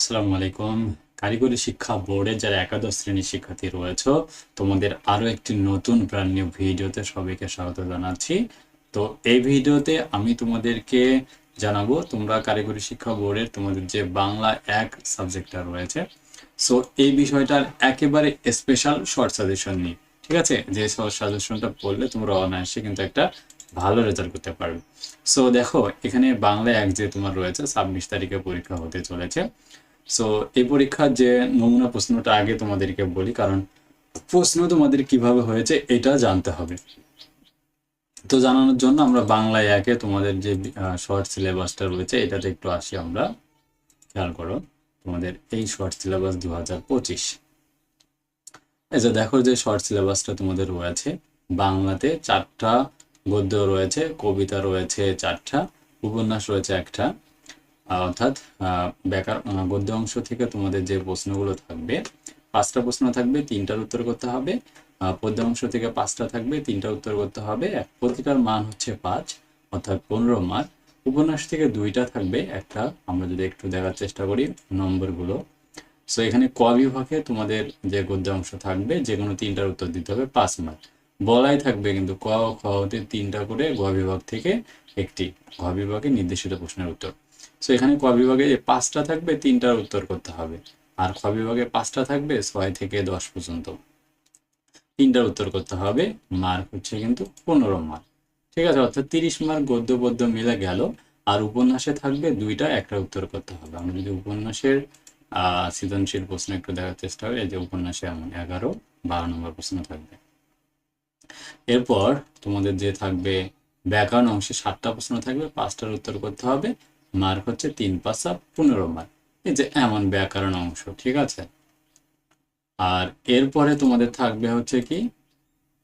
আসসালামু আলাইকুম। কারিগরি শিক্ষা বোর্ডের যারা একাদশ শ্রেণির শিক্ষার্থী রয়েছে, তোমাদের আরও একটি নতুন ব্র্যান্ড নিউ ভিডিওতে সবাইকে স্বাগত জানাচ্ছি। তো এই ভিডিওতে আমি তোমাদেরকে জানাব, তোমরা কারিগরি শিক্ষা বোর্ডের তোমাদের যে বাংলা এক সাবজেক্টটা রয়েছে। সো এই বিষয়টার একেবারে স্পেশাল শর্ট সাজেশন নিই, ঠিক আছে? যে শর্ট সাজেশনটা পড়লে তোমরা অনায়াসে কিন্তু একটা ভালো রেজাল্ট করতে পারবে। সো দেখো, এখানে বাংলা এক যে তোমার রয়েছে, ছাব্বিশ তারিখে পরীক্ষা হতে চলেছে। সো এই পরীক্ষার যে নমুনা প্রশ্নটা আগে তোমাদেরকে বলি, কারণ প্রশ্ন তোমাদের কীভাবে হয়েছে এটা জানতে হবে। তো জানানোর জন্য আমরা বাংলায় একে তোমাদের যে শর্ট সিলেবাসটা রয়েছে, এটাতে একটু আসি আমরা। খেয়াল করো, তোমাদের এই শর্ট সিলেবাস দু হাজার পঁচিশ। এই যে দেখো যে শর্ট সিলেবাসটা তোমাদের রয়েছে, বাংলাতে চারটা গদ্য রয়েছে, কবিতা রয়েছে চারটা, উপন্যাস রয়েছে একটা। অর্থাৎ আহ, গদ্য অংশ থেকে তোমাদের যে প্রশ্নগুলো থাকবে পাঁচটা প্রশ্ন থাকবে তিনটার উত্তর করতে হবে। পদ্য অংশ থেকে পাঁচটা থাকবে তিনটা উত্তর করতে হবে। এক প্রতিটার মান হচ্ছে পাঁচ অর্থাৎ পনেরো মার্ক উপন্যাস থেকে দুইটা থাকবে একটা আমরা যদি একটু দেখার চেষ্টা করি নম্বরগুলো। সো এখানে ক বিভাগে তোমাদের যে গদ্য অংশ থাকবে যে কোনো তিনটার উত্তর দিতে হবে পাঁচ মার্ক বলাই থাকবে কিন্তু ক ও খ হতে তিনটা করে গ বিভাগ থেকে একটি। ঘ বিভাগে নির্দেশিত প্রশ্নের উত্তর। সো এখানে ক বিভাগে যে পাঁচটা থাকবে, তিনটার উত্তর করতে হবে। আর খ বিভাগে পাঁচটা থাকবে, ছয় থেকে দশ পর্যন্ত। তিনটার উত্তর করতে হবে মার্ক হচ্ছে কিন্তু পনেরো মার্ক ঠিক আছে, অর্থাৎ তিরিশ মার্ক গদ্য, পদ্য মিলে গেল। আর উপন্যাসে থাকবে দুইটা, একটা উত্তর করতে হবে। আমরা যদি উপন্যাসের সৃজনশীল প্রশ্ন একটু দেখার চেষ্টা এই যে উপন্যাসে এমন এগারো, বারো নম্বর প্রশ্ন থাকবে। এরপর তোমাদের যে থাকবে ব্যাকরণ অংশে সাতটা প্রশ্ন থাকবে, পাঁচটার উত্তর করতে হবে মার্ক হচ্ছে তিন পাঁচা পনেরো মার্ক এই যে এমন ব্যাকরণ অংশ, ঠিক আছে? আর এরপরে তোমাদের থাকবে হচ্ছে কি,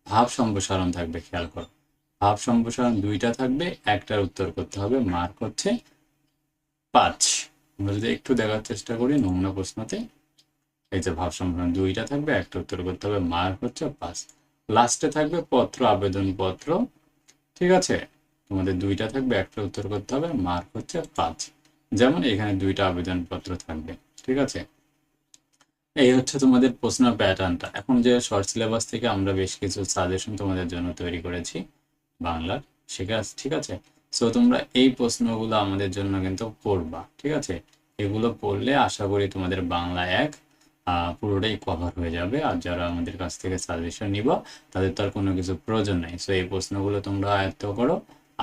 ভাব সম্প্রসারণ থাকবে, খেয়াল করো। ভাব সম্প্রসারণ দুইটা থাকবে, একটার উত্তর করতে হবে মার্ক হচ্ছে পাঁচ। আমরা যদি একটু দেখার চেষ্টা করি নমুনা প্রশ্নতে, এই যে ভাব সম্প্রসারণ দুইটা থাকবে, একটা উত্তর করতে হবে মার্ক হচ্ছে পাঁচ। লাস্টে থাকবে পত্র, আবেদন পত্র, ঠিক আছে? তোমাদের দুইটা থাকবে, একটা উত্তর করতে হবে মার্ক হচ্ছে পাঁচ। যেমন এখানে দুইটা আবেদন পত্র থাকবে, ঠিক আছে? এই হচ্ছে তোমাদের প্রশ্ন প্যাটার্নটা এখন যে শর্ট সিলেবাস থেকে আমরা বেশ কিছু সাজেশন তোমাদের জন্য তৈরি করেছি বাংলার শেখা ঠিক আছে? সো তোমরা এই প্রশ্নগুলো আমাদের জন্য কিন্তু পড়বা, ঠিক আছে? এগুলো পড়লে আশা করি তোমাদের বাংলা এক পুরোটাই কভার হয়ে যাবে। আর যারা আমাদের কাছ থেকে সাজেশন নিব, তাদের তো আর কোনো কিছু প্রয়োজন নেই। সো এই প্রশ্নগুলো তোমরা আয়ত্ত করো,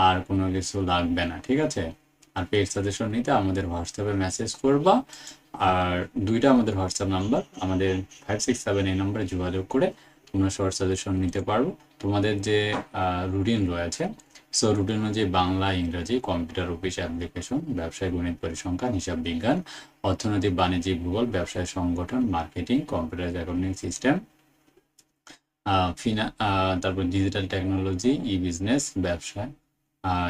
আর কোনো কিছু লাগবে না, ঠিক আছে? আর পেজ সাজেশন নিতে আমাদের হোয়াটসঅ্যাপে মেসেজ করবা। আর দুইটা আমাদের হোয়াটসঅ্যাপ নাম্বার আমাদের ফাইভ সিক্স সেভেন এই নাম্বারে যোগাযোগ করে তোমরা শর্ট সাজেশন নিতে পারব। তোমাদের যে রুটিন রয়েছে সো রুটিন অনুযায়ী বাংলা, ইংরাজি কম্পিউটার অফিস অ্যাপ্লিকেশন ব্যবসায় গণিত পরিসংখ্যান, হিসাব বিজ্ঞান, অর্থনৈতিক বাণিজ্যিক ভূগোল, ব্যবসায় সংগঠন মার্কেটিং কম্পিউটার অ্যাকাউন্টিং সিস্টেম ফিনা তারপর ডিজিটাল টেকনোলজি ই বিজনেস ব্যবসা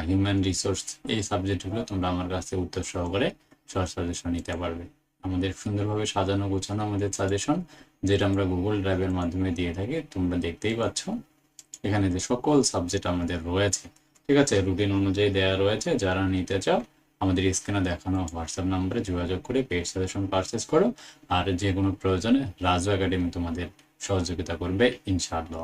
হিউম্যান রিসোর্স এই সাবজেক্টগুলো তোমরা আমার কাছে উত্তর সহকারে শর্ট সাজেশন নিতে পারবে। আমাদের সুন্দরভাবে সাজানো, গোছানো আমাদের সাজেশন যেটা আমরা গুগল ড্রাইভের মাধ্যমে দিয়ে থাকি। তোমরা দেখতেই পাচ্ছ, এখানে যে সকল সাবজেক্ট আমাদের রয়েছে, ঠিক আছে? রুটিন অনুযায়ী দেওয়া রয়েছে। যারা নিতে চাও, আমাদের স্ক্রিনে দেখানো হোয়াটসঅ্যাপ নাম্বারে যোগাযোগ করে পেড সাজেশন পারচেস করো। আর যে কোনো প্রয়োজনে রাজু একাডেমি তোমাদের সহযোগিতা করবে, ইনশাআল্লাহ।